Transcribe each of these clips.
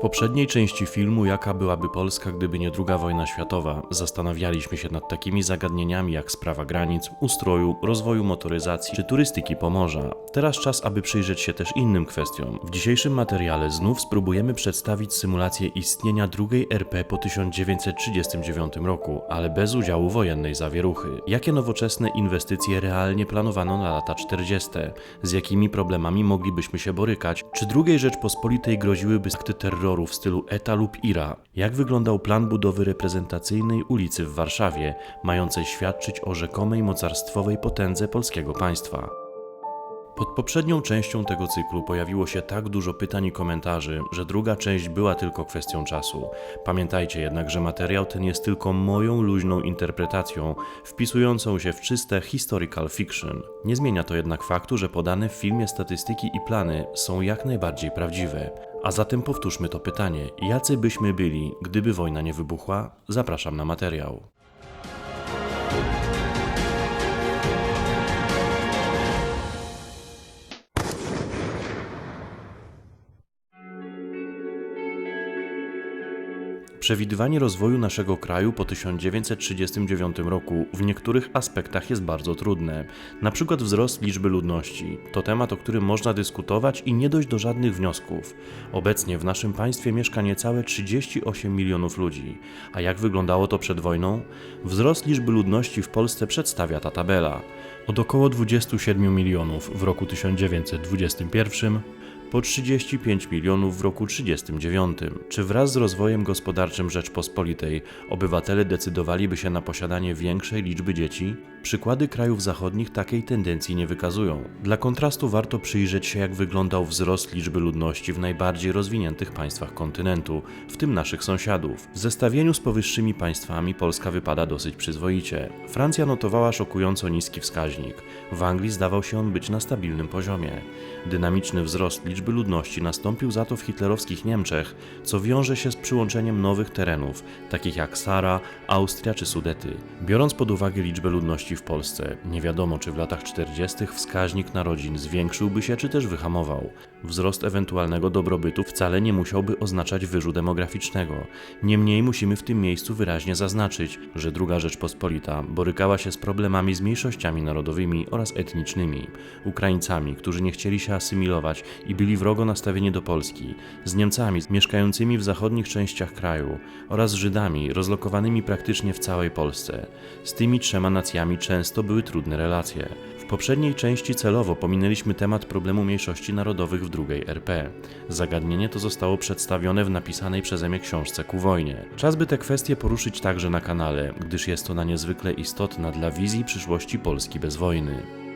Poprzedniej części filmu Jaka byłaby Polska, gdyby nie II wojna światowa, zastanawialiśmy się nad takimi zagadnieniami jak sprawa granic, ustroju, rozwoju motoryzacji czy turystyki Pomorza. Teraz czas, aby przyjrzeć się też innym kwestiom. W dzisiejszym materiale znów spróbujemy przedstawić symulację istnienia II RP po 1939 roku, ale bez udziału wojennej zawieruchy. Jakie nowoczesne inwestycje realnie planowano na lata 40? Z jakimi problemami moglibyśmy się borykać? Czy II Rzeczpospolitej groziłyby akty terroru w stylu ETA lub IRA? Jak wyglądał plan budowy reprezentacyjnej ulicy w Warszawie, mającej świadczyć o rzekomej mocarstwowej potędze polskiego państwa? Pod poprzednią częścią tego cyklu pojawiło się tak dużo pytań i komentarzy, że druga część była tylko kwestią czasu. Pamiętajcie jednak, że materiał ten jest tylko moją luźną interpretacją, wpisującą się w czyste historical fiction. Nie zmienia to jednak faktu, że podane w filmie statystyki i plany są jak najbardziej prawdziwe. A zatem powtórzmy to pytanie: jacy byśmy byli, gdyby wojna nie wybuchła? Zapraszam na materiał. Przewidywanie rozwoju naszego kraju po 1939 roku w niektórych aspektach jest bardzo trudne. Na przykład wzrost liczby ludności. To temat, o którym można dyskutować i nie dojść do żadnych wniosków. Obecnie w naszym państwie mieszka niecałe 38 milionów ludzi. A jak wyglądało to przed wojną? Wzrost liczby ludności w Polsce przedstawia ta tabela. Od około 27 milionów w roku 1921 po 35 milionów w roku 1939. Czy wraz z rozwojem gospodarczym Rzeczpospolitej obywatele decydowaliby się na posiadanie większej liczby dzieci? Przykłady krajów zachodnich takiej tendencji nie wykazują. Dla kontrastu warto przyjrzeć się, jak wyglądał wzrost liczby ludności w najbardziej rozwiniętych państwach kontynentu, w tym naszych sąsiadów. W zestawieniu z powyższymi państwami Polska wypada dosyć przyzwoicie. Francja notowała szokująco niski wskaźnik. W Anglii zdawał się on być na stabilnym poziomie. Dynamiczny wzrost liczby ludności nastąpił za to w hitlerowskich Niemczech, co wiąże się z przyłączeniem nowych terenów, takich jak Sara, Austria czy Sudety. Biorąc pod uwagę liczbę ludności w Polsce, nie wiadomo czy w latach 40. wskaźnik narodzin zwiększyłby się czy też wyhamował. Wzrost ewentualnego dobrobytu wcale nie musiałby oznaczać wyżu demograficznego. Niemniej musimy w tym miejscu wyraźnie zaznaczyć, że II Rzeczpospolita borykała się z problemami z mniejszościami narodowymi oraz etnicznymi, Ukraińcami, którzy nie chcieli się asymilować i byli wrogo nastawieni do Polski, z Niemcami mieszkającymi w zachodnich częściach kraju oraz Żydami rozlokowanymi praktycznie w całej Polsce. Z tymi trzema nacjami często były trudne relacje. W poprzedniej części celowo pominęliśmy temat problemu mniejszości narodowych w II RP. Zagadnienie to zostało przedstawione w napisanej przeze mnie książce ku wojnie. Czas by te kwestie poruszyć także na kanale, gdyż jest ona niezwykle istotna dla wizji przyszłości Polski bez wojny.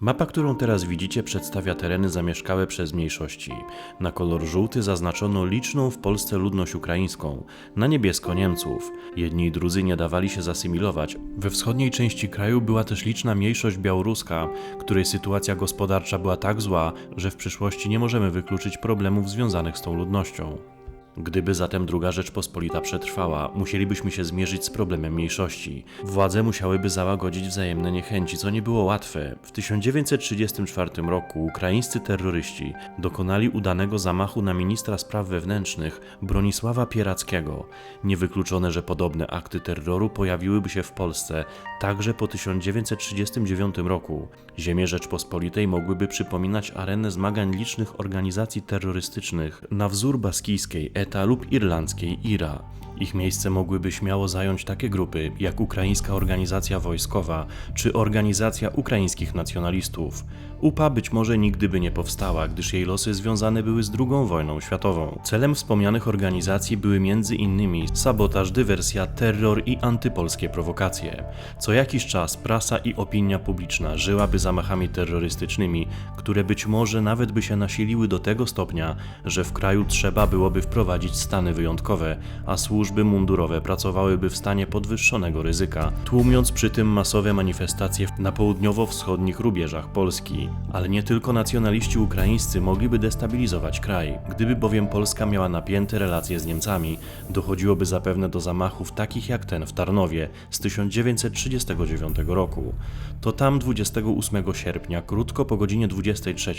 Mapa, którą teraz widzicie, przedstawia tereny zamieszkałe przez mniejszości. Na kolor żółty zaznaczono liczną w Polsce ludność ukraińską, na niebiesko Niemców. Jedni i drudzy nie dawali się zasymilować. We wschodniej części kraju była też liczna mniejszość białoruska, której sytuacja gospodarcza była tak zła, że w przyszłości nie możemy wykluczyć problemów związanych z tą ludnością. Gdyby zatem II Rzeczpospolita przetrwała, musielibyśmy się zmierzyć z problemem mniejszości. Władze musiałyby załagodzić wzajemne niechęci, co nie było łatwe. W 1934 roku ukraińscy terroryści dokonali udanego zamachu na ministra spraw wewnętrznych Bronisława Pierackiego. Niewykluczone, że podobne akty terroru pojawiłyby się w Polsce także po 1939 roku. Ziemie Rzeczpospolitej mogłyby przypominać arenę zmagań licznych organizacji terrorystycznych na wzór baskijskiej ETA lub irlandzkiej IRA. Ich miejsce mogłyby śmiało zająć takie grupy jak Ukraińska Organizacja Wojskowa czy Organizacja Ukraińskich Nacjonalistów. UPA być może nigdy by nie powstała, gdyż jej losy związane były z II wojną światową. Celem wspomnianych organizacji były innymi sabotaż, dywersja, terror i antypolskie prowokacje. Co jakiś czas prasa i opinia publiczna żyłaby zamachami terrorystycznymi, które być może nawet by się nasiliły do tego stopnia, że w kraju trzeba byłoby wprowadzić stany wyjątkowe, a służby mundurowe pracowałyby w stanie podwyższonego ryzyka, tłumiąc przy tym masowe manifestacje na południowo-wschodnich rubieżach Polski. Ale nie tylko nacjonaliści ukraińscy mogliby destabilizować kraj. Gdyby bowiem Polska miała napięte relacje z Niemcami, dochodziłoby zapewne do zamachów takich jak ten w Tarnowie z 1939 roku. To tam 28 sierpnia, krótko po godzinie 23,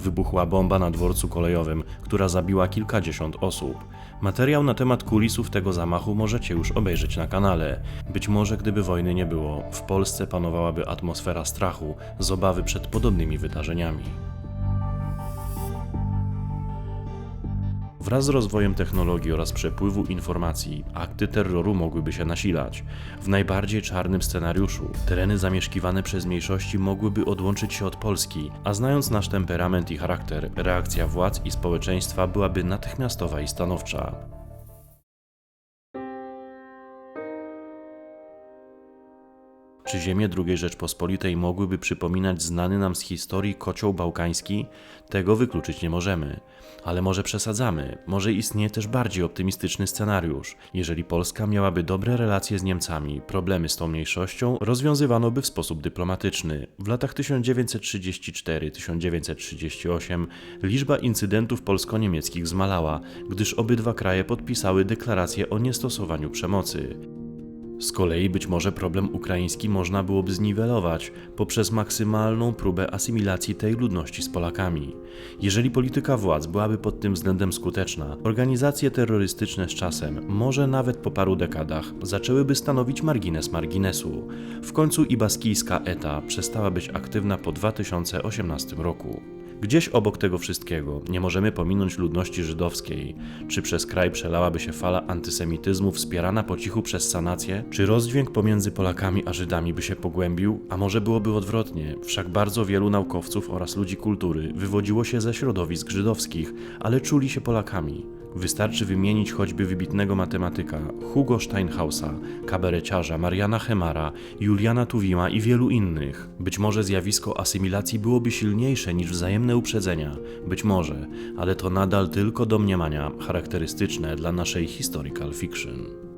wybuchła bomba na dworcu kolejowym, która zabiła kilkadziesiąt osób. Materiał na temat kulisów tego zamachu możecie już obejrzeć na kanale. Być może gdyby wojny nie było, w Polsce panowałaby atmosfera strachu z obawy przed podobnymi wydarzeniami. Wraz z rozwojem technologii oraz przepływu informacji, akty terroru mogłyby się nasilać. W najbardziej czarnym scenariuszu tereny zamieszkiwane przez mniejszości mogłyby odłączyć się od Polski, a znając nasz temperament i charakter, reakcja władz i społeczeństwa byłaby natychmiastowa i stanowcza. Czy ziemie II Rzeczpospolitej mogłyby przypominać znany nam z historii kocioł bałkański? Tego wykluczyć nie możemy. Ale może przesadzamy, może istnieje też bardziej optymistyczny scenariusz. Jeżeli Polska miałaby dobre relacje z Niemcami, problemy z tą mniejszością rozwiązywano by w sposób dyplomatyczny. W latach 1934-1938 liczba incydentów polsko-niemieckich zmalała, gdyż obydwa kraje podpisały deklarację o niestosowaniu przemocy. Z kolei być może problem ukraiński można byłoby zniwelować poprzez maksymalną próbę asymilacji tej ludności z Polakami. Jeżeli polityka władz byłaby pod tym względem skuteczna, organizacje terrorystyczne z czasem, może nawet po paru dekadach, zaczęłyby stanowić margines marginesu. W końcu i baskijska ETA przestała być aktywna po 2018 roku. Gdzieś obok tego wszystkiego nie możemy pominąć ludności żydowskiej. Czy przez kraj przelałaby się fala antysemityzmu wspierana po cichu przez sanację? Czy rozdźwięk pomiędzy Polakami a Żydami by się pogłębił? A może byłoby odwrotnie? Wszak bardzo wielu naukowców oraz ludzi kultury wywodziło się ze środowisk żydowskich, ale czuli się Polakami. Wystarczy wymienić choćby wybitnego matematyka Hugo Steinhausa, kabareciarza Mariana Hemara, Juliana Tuwima i wielu innych. Być może zjawisko asymilacji byłoby silniejsze niż wzajemne uprzedzenia. Być może, ale to nadal tylko domniemania charakterystyczne dla naszej historical fiction.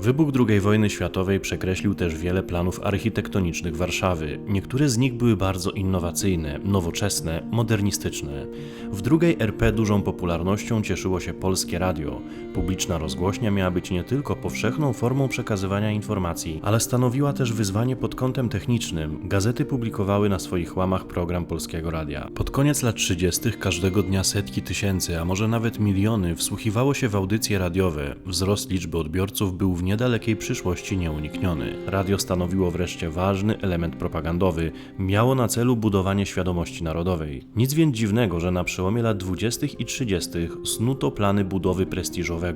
Wybuch II wojny światowej przekreślił też wiele planów architektonicznych Warszawy. Niektóre z nich były bardzo innowacyjne, nowoczesne, modernistyczne. W drugiej RP dużą popularnością cieszyło się polskie radio. Publiczna rozgłośnia miała być nie tylko powszechną formą przekazywania informacji, ale stanowiła też wyzwanie pod kątem technicznym. Gazety publikowały na swoich łamach program polskiego radia. Pod koniec lat 30. każdego dnia setki tysięcy, a może nawet miliony wsłuchiwało się w audycje radiowe. Wzrost liczby odbiorców był w niedalekiej przyszłości nieunikniony. Radio stanowiło wreszcie ważny element propagandowy, miało na celu budowanie świadomości narodowej. Nic więc dziwnego, że na przełomie lat 20. i 30. snuto plany budowy prestiżowego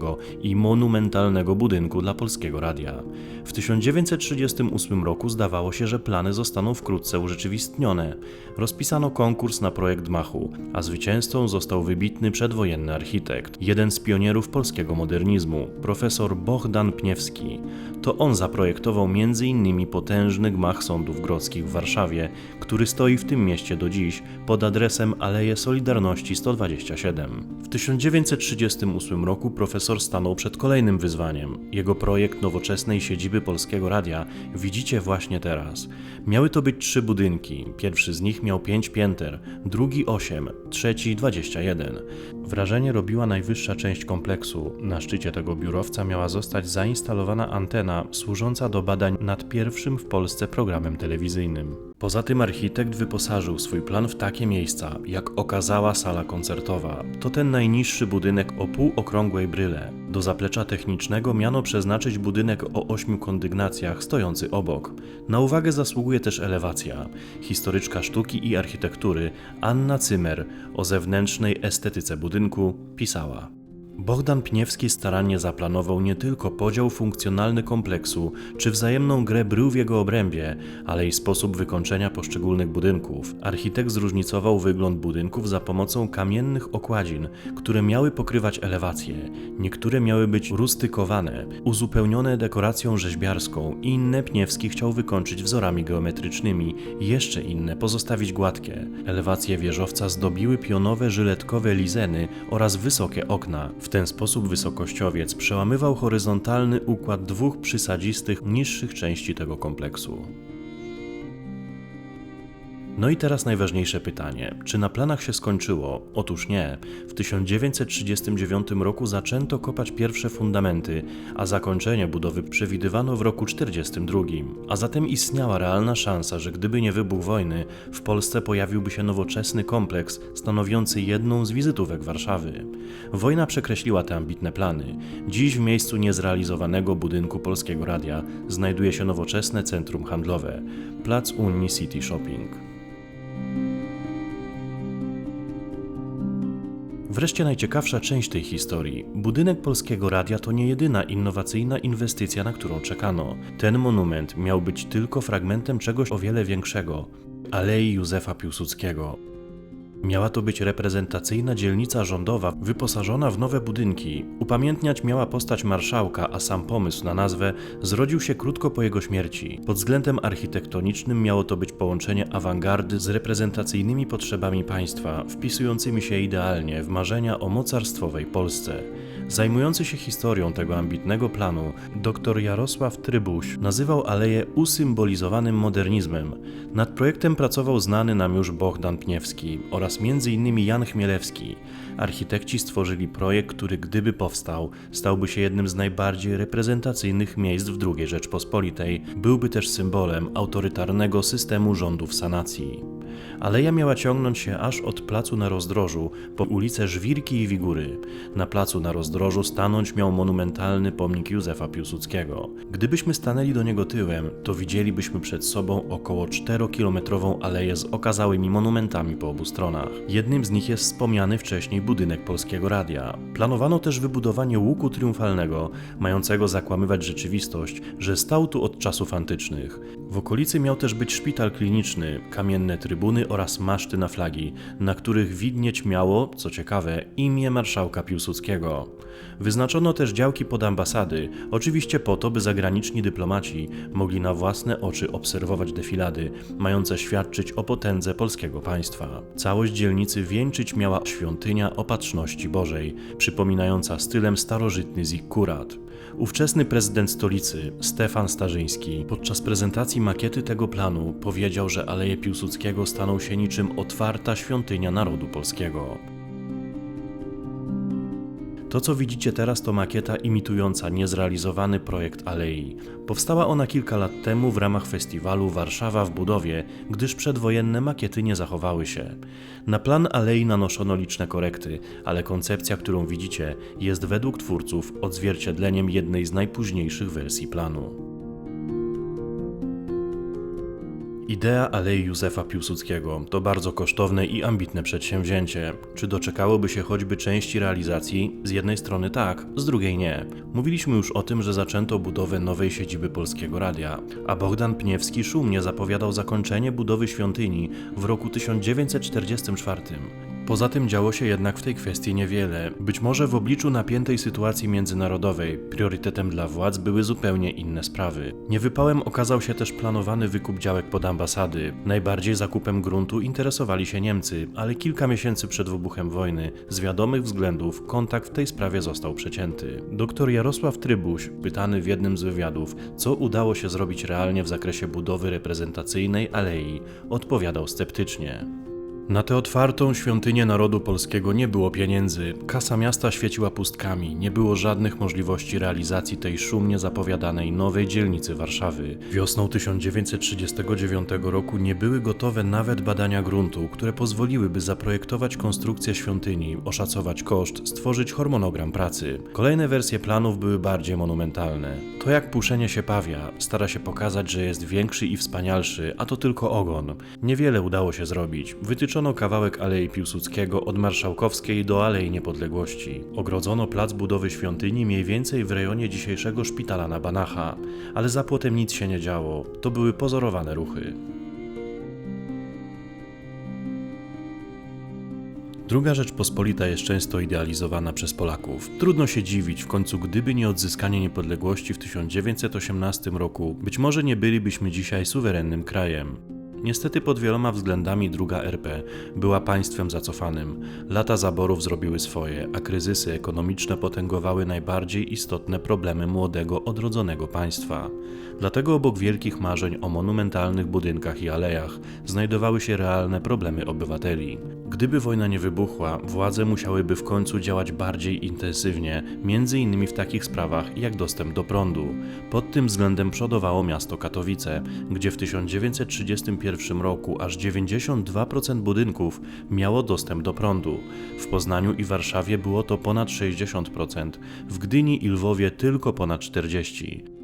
i monumentalnego budynku dla polskiego radia. W 1938 roku zdawało się, że plany zostaną wkrótce urzeczywistnione. Rozpisano konkurs na projekt Machu, a zwycięzcą został wybitny przedwojenny architekt, jeden z pionierów polskiego modernizmu, profesor Bohdan Pniewski. To on zaprojektował m.in. potężny gmach sądów grodzkich w Warszawie, który stoi w tym mieście do dziś pod adresem Aleje Solidarności 127. W 1938 roku profesor stanął przed kolejnym wyzwaniem. Jego projekt nowoczesnej siedziby Polskiego Radia widzicie właśnie teraz. Miały to być trzy budynki. Pierwszy z nich miał pięć pięter, drugi osiem, trzeci 21. Wrażenie robiła najwyższa część kompleksu. Na szczycie tego biurowca miała zostać zainstalowana antena służąca do badań nad pierwszym w Polsce programem telewizyjnym. Poza tym architekt wyposażył swój plan w takie miejsca, jak okazała sala koncertowa. To ten najniższy budynek o półokrągłej bryle. Do zaplecza technicznego miano przeznaczyć budynek o ośmiu kondygnacjach stojący obok. Na uwagę zasługuje też elewacja. Historyczka sztuki i architektury Anna Cymer o zewnętrznej estetyce budynku pisała. Bogdan Pniewski starannie zaplanował nie tylko podział funkcjonalny kompleksu, czy wzajemną grę brył w jego obrębie, ale i sposób wykończenia poszczególnych budynków. Architekt zróżnicował wygląd budynków za pomocą kamiennych okładzin, które miały pokrywać elewację. Niektóre miały być rustykowane, uzupełnione dekoracją rzeźbiarską, inne Pniewski chciał wykończyć wzorami geometrycznymi, jeszcze inne pozostawić gładkie. Elewacje wieżowca zdobiły pionowe żyletkowe lizeny oraz wysokie okna. W ten sposób wysokościowiec przełamywał horyzontalny układ dwóch przysadzistych, niższych części tego kompleksu. No i teraz najważniejsze pytanie: czy na planach się skończyło? Otóż nie. W 1939 roku zaczęto kopać pierwsze fundamenty, a zakończenie budowy przewidywano w roku 1942. A zatem istniała realna szansa, że gdyby nie wybuch wojny, w Polsce pojawiłby się nowoczesny kompleks stanowiący jedną z wizytówek Warszawy. Wojna przekreśliła te ambitne plany. Dziś w miejscu niezrealizowanego budynku Polskiego Radia znajduje się nowoczesne centrum handlowe, plac Unii City Shopping. Wreszcie najciekawsza część tej historii. Budynek Polskiego Radia to nie jedyna innowacyjna inwestycja, na którą czekano. Ten monument miał być tylko fragmentem czegoś o wiele większego Alei Józefa Piłsudskiego. Miała to być reprezentacyjna dzielnica rządowa wyposażona w nowe budynki. Upamiętniać miała postać marszałka, a sam pomysł na nazwę zrodził się krótko po jego śmierci. Pod względem architektonicznym miało to być połączenie awangardy z reprezentacyjnymi potrzebami państwa, wpisującymi się idealnie w marzenia o mocarstwowej Polsce. Zajmujący się historią tego ambitnego planu, dr Jarosław Trybuś nazywał aleję usymbolizowanym modernizmem. Nad projektem pracował znany nam już Bohdan Pniewski oraz m.in. Jan Chmielewski. Architekci stworzyli projekt, który gdyby powstał, stałby się jednym z najbardziej reprezentacyjnych miejsc w II Rzeczpospolitej, byłby też symbolem autorytarnego systemu rządów sanacji. Aleja miała ciągnąć się aż od placu na rozdrożu po ulice Żwirki i Wigury. Na placu na rozdrożu stanąć miał monumentalny pomnik Józefa Piłsudskiego. Gdybyśmy stanęli do niego tyłem, to widzielibyśmy przed sobą około 4-kilometrową aleję z okazałymi monumentami po obu stronach. Jednym z nich jest wspomniany wcześniej budynek Polskiego Radia. Planowano też wybudowanie łuku triumfalnego, mającego zakłamywać rzeczywistość, że stał tu od czasów antycznych. W okolicy miał też być szpital kliniczny, kamienne trybuny oraz maszty na flagi, na których widnieć miało, co ciekawe, imię marszałka Piłsudskiego. Wyznaczono też działki pod ambasady, oczywiście po to, by zagraniczni dyplomaci mogli na własne oczy obserwować defilady, mające świadczyć o potędze polskiego państwa. Całość dzielnicy wieńczyć miała świątynia opatrzności Bożej, przypominająca stylem starożytny zikkurat. Ówczesny prezydent stolicy, Stefan Starzyński, podczas prezentacji makiety tego planu powiedział, że Aleje Piłsudskiego staną się niczym otwarta świątynia narodu polskiego. To, co widzicie teraz, to makieta imitująca niezrealizowany projekt Alei. Powstała ona kilka lat temu w ramach festiwalu Warszawa w budowie, gdyż przedwojenne makiety nie zachowały się. Na plan Alei nanoszono liczne korekty, ale koncepcja, którą widzicie, jest według twórców odzwierciedleniem jednej z najpóźniejszych wersji planu. Idea Alei Józefa Piłsudskiego to bardzo kosztowne i ambitne przedsięwzięcie. Czy doczekałoby się choćby części realizacji? Z jednej strony tak, z drugiej nie. Mówiliśmy już o tym, że zaczęto budowę nowej siedziby Polskiego Radia, a Bogdan Pniewski szumnie zapowiadał zakończenie budowy świątyni w roku 1944. Poza tym działo się jednak w tej kwestii niewiele. Być może w obliczu napiętej sytuacji międzynarodowej priorytetem dla władz były zupełnie inne sprawy. Niewypałem okazał się też planowany wykup działek pod ambasady. Najbardziej zakupem gruntu interesowali się Niemcy, ale kilka miesięcy przed wybuchem wojny z wiadomych względów kontakt w tej sprawie został przecięty. Dr Jarosław Trybuś, pytany w jednym z wywiadów, co udało się zrobić realnie w zakresie budowy reprezentacyjnej alei, odpowiadał sceptycznie. Na tę otwartą świątynię narodu polskiego nie było pieniędzy, kasa miasta świeciła pustkami, nie było żadnych możliwości realizacji tej szumnie zapowiadanej nowej dzielnicy Warszawy. Wiosną 1939 roku nie były gotowe nawet badania gruntu, które pozwoliłyby zaprojektować konstrukcję świątyni, oszacować koszt, stworzyć harmonogram pracy. Kolejne wersje planów były bardziej monumentalne. To jak puszenie się pawia, stara się pokazać, że jest większy i wspanialszy, a to tylko ogon. Niewiele udało się zrobić. Wytyczono kawałek Alei Piłsudskiego od Marszałkowskiej do Alei Niepodległości. Ogrodzono plac budowy świątyni mniej więcej w rejonie dzisiejszego szpitala na Banacha, ale za płotem nic się nie działo. To były pozorowane ruchy. Druga Rzeczpospolita jest często idealizowana przez Polaków. Trudno się dziwić, w końcu gdyby nie odzyskanie niepodległości w 1918 roku, być może nie bylibyśmy dzisiaj suwerennym krajem. Niestety pod wieloma względami druga RP była państwem zacofanym. Lata zaborów zrobiły swoje, a kryzysy ekonomiczne potęgowały najbardziej istotne problemy młodego, odrodzonego państwa. Dlatego obok wielkich marzeń o monumentalnych budynkach i alejach znajdowały się realne problemy obywateli. Gdyby wojna nie wybuchła, władze musiałyby w końcu działać bardziej intensywnie, między innymi w takich sprawach jak dostęp do prądu. Pod tym względem przodowało miasto Katowice, gdzie w 1931 roku aż 92% budynków miało dostęp do prądu. W Poznaniu i Warszawie było to ponad 60%, w Gdyni i Lwowie tylko ponad 40%.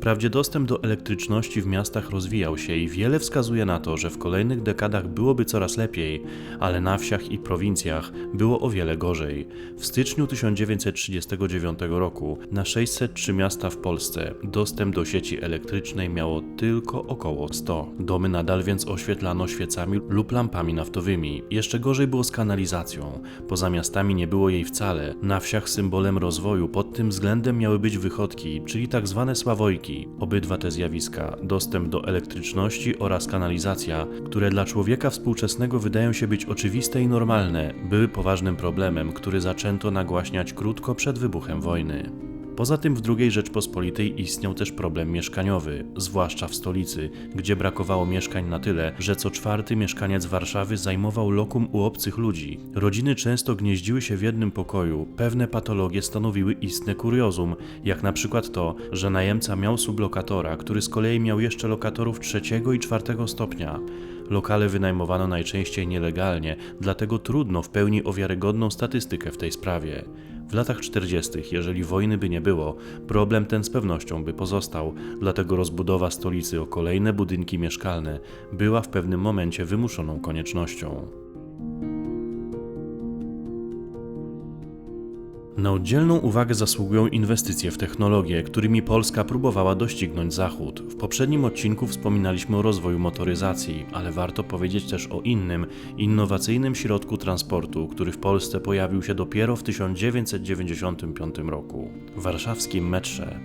Wprawdzie dostęp do elektryczności w miastach rozwijał się i wiele wskazuje na to, że w kolejnych dekadach byłoby coraz lepiej, ale na wsiach i prowincjach było o wiele gorzej. W styczniu 1939 roku na 603 miasta w Polsce dostęp do sieci elektrycznej miało tylko około 100. Domy nadal więc oświetlano świecami lub lampami naftowymi. Jeszcze gorzej było z kanalizacją. Poza miastami nie było jej wcale. Na wsiach symbolem rozwoju pod tym względem miały być wychodki, czyli tak zwane sławojki. Obydwa te zjawiska, dostęp do elektryczności oraz kanalizacja, które dla człowieka współczesnego wydają się być oczywiste i normalne, były poważnym problemem, który zaczęto nagłaśniać krótko przed wybuchem wojny. Poza tym w II Rzeczpospolitej istniał też problem mieszkaniowy, zwłaszcza w stolicy, gdzie brakowało mieszkań na tyle, że co czwarty mieszkaniec Warszawy zajmował lokum u obcych ludzi. Rodziny często gnieździły się w jednym pokoju, pewne patologie stanowiły istne kuriozum, jak na przykład to, że najemca miał sublokatora, który z kolei miał jeszcze lokatorów trzeciego i czwartego stopnia. Lokale wynajmowano najczęściej nielegalnie, dlatego trudno w pełni o wiarygodną statystykę w tej sprawie. W latach 40., jeżeli wojny by nie było, problem ten z pewnością by pozostał, dlatego rozbudowa stolicy o kolejne budynki mieszkalne była w pewnym momencie wymuszoną koniecznością. Na oddzielną uwagę zasługują inwestycje w technologie, którymi Polska próbowała doścignąć Zachód. W poprzednim odcinku wspominaliśmy o rozwoju motoryzacji, ale warto powiedzieć też o innym, innowacyjnym środku transportu, który w Polsce pojawił się dopiero w 1995 roku warszawskim metrze.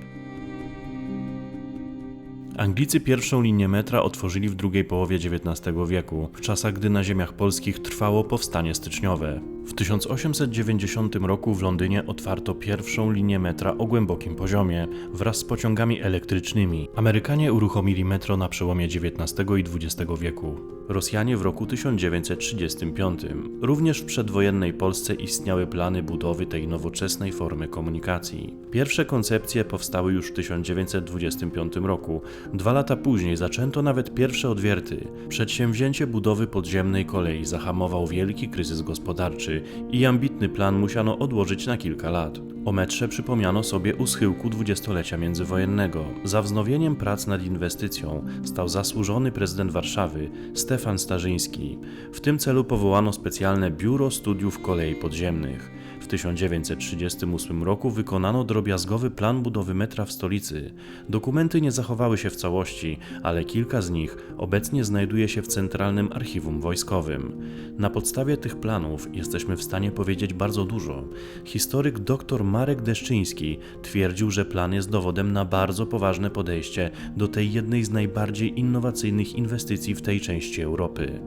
Anglicy pierwszą linię metra otworzyli w drugiej połowie XIX wieku, w czasach gdy na ziemiach polskich trwało powstanie styczniowe. W 1890 roku w Londynie otwarto pierwszą linię metra o głębokim poziomie wraz z pociągami elektrycznymi. Amerykanie uruchomili metro na przełomie XIX i XX wieku. Rosjanie w roku 1935. Również w przedwojennej Polsce istniały plany budowy tej nowoczesnej formy komunikacji. Pierwsze koncepcje powstały już w 1925 roku. Dwa lata później zaczęto nawet pierwsze odwierty. Przedsięwzięcie budowy podziemnej kolei zahamował wielki kryzys gospodarczy i ambitny plan musiano odłożyć na kilka lat. O metrze przypomniano sobie u schyłku dwudziestolecia międzywojennego. Za wznowieniem prac nad inwestycją stał zasłużony prezydent Warszawy Stefan Starzyński. W tym celu powołano specjalne Biuro Studiów Kolei Podziemnych. W 1938 roku wykonano drobiazgowy plan budowy metra w stolicy. Dokumenty nie zachowały się w całości, ale kilka z nich obecnie znajduje się w Centralnym Archiwum Wojskowym. Na podstawie tych planów jesteśmy w stanie powiedzieć bardzo dużo. Historyk dr Marek Deszczyński twierdził, że plan jest dowodem na bardzo poważne podejście do tej jednej z najbardziej innowacyjnych inwestycji w tej części Europy.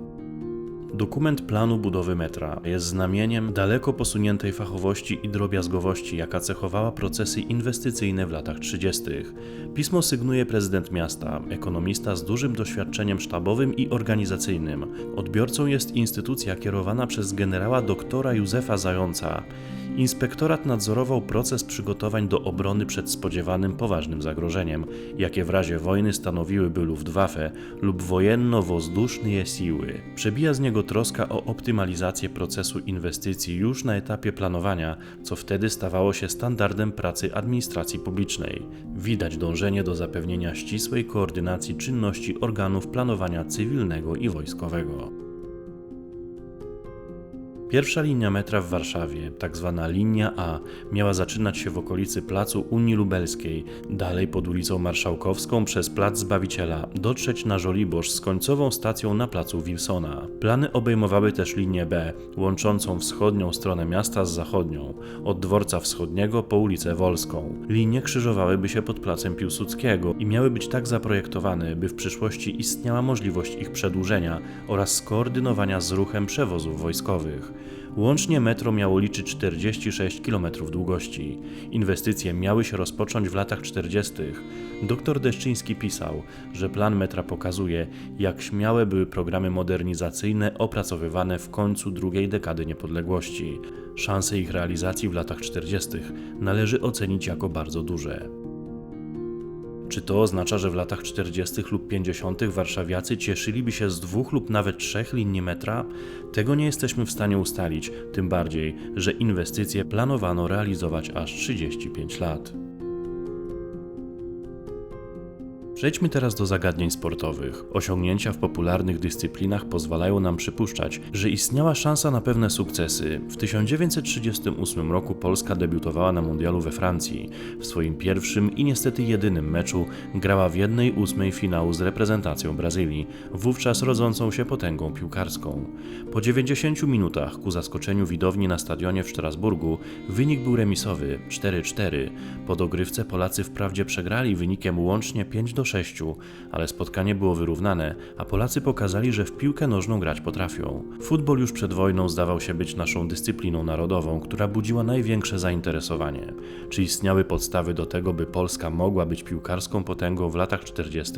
Dokument planu budowy metra jest znamieniem daleko posuniętej fachowości i drobiazgowości, jaka cechowała procesy inwestycyjne w latach 30. Pismo sygnuje prezydent miasta, ekonomista z dużym doświadczeniem sztabowym i organizacyjnym. Odbiorcą jest instytucja kierowana przez generała doktora Józefa Zająca. Inspektorat nadzorował proces przygotowań do obrony przed spodziewanym poważnym zagrożeniem, jakie w razie wojny stanowiłyby Luftwaffe lub wojenno-wozduszne siły. Przebija z niego troska o optymalizację procesu inwestycji już na etapie planowania, co wtedy stawało się standardem pracy administracji publicznej. Widać dążenie do zapewnienia ścisłej koordynacji czynności organów planowania cywilnego i wojskowego. Pierwsza linia metra w Warszawie, tak zwana linia A, miała zaczynać się w okolicy placu Unii Lubelskiej, dalej pod ulicą Marszałkowską przez plac Zbawiciela, dotrzeć na Żoliborz z końcową stacją na placu Wilsona. Plany obejmowały też linię B, łączącą wschodnią stronę miasta z zachodnią, od dworca wschodniego po ulicę Wolską. Linie krzyżowałyby się pod placem Piłsudskiego i miały być tak zaprojektowane, by w przyszłości istniała możliwość ich przedłużenia oraz skoordynowania z ruchem przewozów wojskowych. Łącznie metro miało liczyć 46 km długości. Inwestycje miały się rozpocząć w latach 40. Dr Deszczyński pisał, że plan metra pokazuje, jak śmiałe były programy modernizacyjne opracowywane w końcu drugiej dekady niepodległości. Szanse ich realizacji w latach 40. należy ocenić jako bardzo duże. Czy to oznacza, że w latach 40. lub 50. warszawiacy cieszyliby się z dwóch lub nawet trzech linii metra? Tego nie jesteśmy w stanie ustalić, tym bardziej, że inwestycje planowano realizować aż 35 lat. Przejdźmy teraz do zagadnień sportowych. Osiągnięcia w popularnych dyscyplinach pozwalają nam przypuszczać, że istniała szansa na pewne sukcesy. W 1938 roku Polska debiutowała na mundialu we Francji. W swoim pierwszym i niestety jedynym meczu grała w jednej ósmej finału z reprezentacją Brazylii, wówczas rodzącą się potęgą piłkarską. Po 90 minutach, ku zaskoczeniu widowni na stadionie w Strasburgu, wynik był remisowy 4-4. Po dogrywce Polacy wprawdzie przegrali wynikiem łącznie 5 do 6, ale spotkanie było wyrównane, a Polacy pokazali, że w piłkę nożną grać potrafią. Futbol już przed wojną zdawał się być naszą dyscypliną narodową, która budziła największe zainteresowanie. Czy istniały podstawy do tego, by Polska mogła być piłkarską potęgą w latach 40.?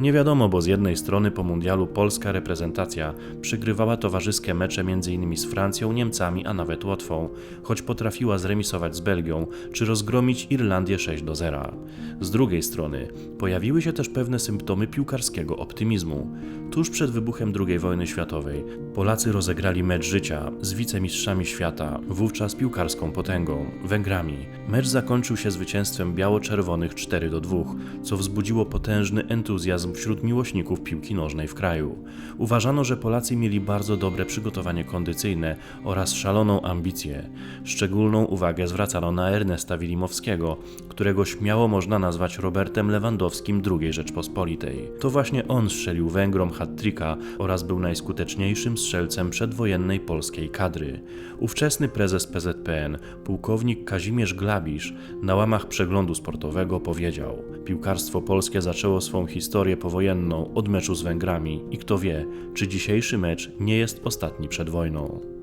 Nie wiadomo, bo z jednej strony po mundialu polska reprezentacja przygrywała towarzyskie mecze m.in. z Francją, Niemcami, a nawet Łotwą, choć potrafiła zremisować z Belgią czy rozgromić Irlandię 6 do 0. Z drugiej strony pojawiły się też pewne symptomy piłkarskiego optymizmu. Tuż przed wybuchem II wojny światowej Polacy rozegrali mecz życia z wicemistrzami świata, wówczas piłkarską potęgą, Węgrami. Mecz zakończył się zwycięstwem biało-czerwonych 4 do 2, co wzbudziło potężny entuzjazm wśród miłośników piłki nożnej w kraju. Uważano, że Polacy mieli bardzo dobre przygotowanie kondycyjne oraz szaloną ambicję. Szczególną uwagę zwracano na Ernesta Wilimowskiego, którego śmiało można nazwać Robertem Lewandowskim II Rzeczpospolitej. To właśnie on strzelił Węgrom hat-tricka oraz był najskuteczniejszym strzelcem przedwojennej polskiej kadry. Ówczesny prezes PZPN, pułkownik Kazimierz Glabisz, na łamach przeglądu sportowego powiedział: Piłkarstwo polskie zaczęło swą historię powojenną od meczu z Węgrami i kto wie, czy dzisiejszy mecz nie jest ostatni przed wojną.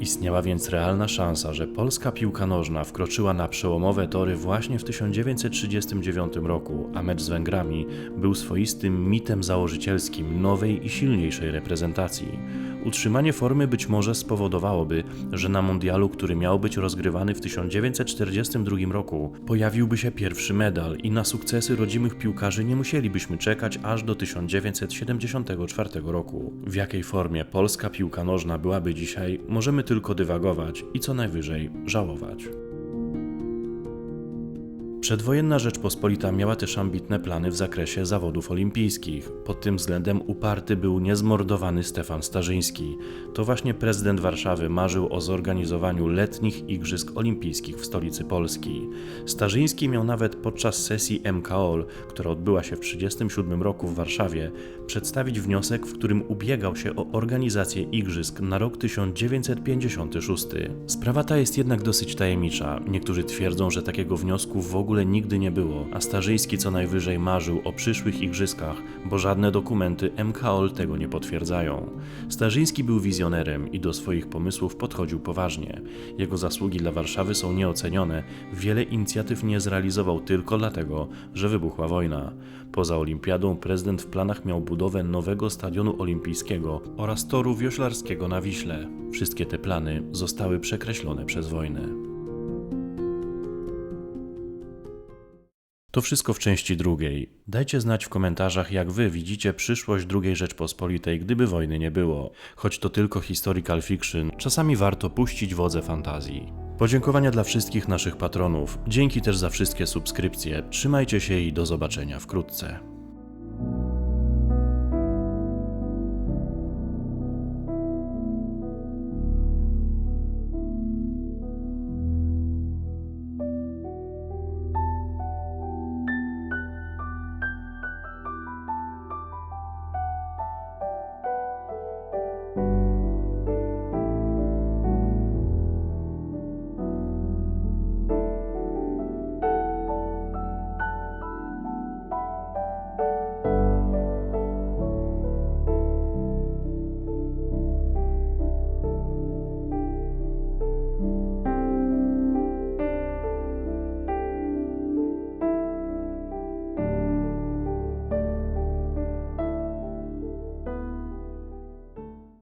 Istniała więc realna szansa, że polska piłka nożna wkroczyła na przełomowe tory właśnie w 1939 roku, a mecz z Węgrami był swoistym mitem założycielskim nowej i silniejszej reprezentacji. Utrzymanie formy być może spowodowałoby, że na mundialu, który miał być rozgrywany w 1942 roku, pojawiłby się pierwszy medal i na sukcesy rodzimych piłkarzy nie musielibyśmy czekać aż do 1974 roku. W jakiej formie polska piłka nożna byłaby dzisiaj, możemy tylko dywagować i co najwyżej żałować. Przedwojenna Rzeczpospolita miała też ambitne plany w zakresie zawodów olimpijskich. Pod tym względem uparty był niezmordowany Stefan Starzyński. To właśnie prezydent Warszawy marzył o zorganizowaniu letnich Igrzysk Olimpijskich w stolicy Polski. Starzyński miał nawet podczas sesji MKOL, która odbyła się w 1937 roku w Warszawie, przedstawić wniosek, w którym ubiegał się o organizację Igrzysk na rok 1956. Sprawa ta jest jednak dosyć tajemnicza. Niektórzy twierdzą, że takiego wniosku w ogóle nigdy nie było, a Starzyński co najwyżej marzył o przyszłych igrzyskach, bo żadne dokumenty MKOL tego nie potwierdzają. Starzyński był wizjonerem i do swoich pomysłów podchodził poważnie. Jego zasługi dla Warszawy są nieocenione, wiele inicjatyw nie zrealizował tylko dlatego, że wybuchła wojna. Poza olimpiadą prezydent w planach miał budowę nowego stadionu olimpijskiego oraz toru wioślarskiego na Wiśle. Wszystkie te plany zostały przekreślone przez wojnę. To wszystko w części drugiej. Dajcie znać w komentarzach, jak wy widzicie przyszłość II Rzeczpospolitej, gdyby wojny nie było. Choć to tylko historical fiction, czasami warto puścić wodze fantazji. Podziękowania dla wszystkich naszych patronów. Dzięki też za wszystkie subskrypcje. Trzymajcie się i do zobaczenia wkrótce.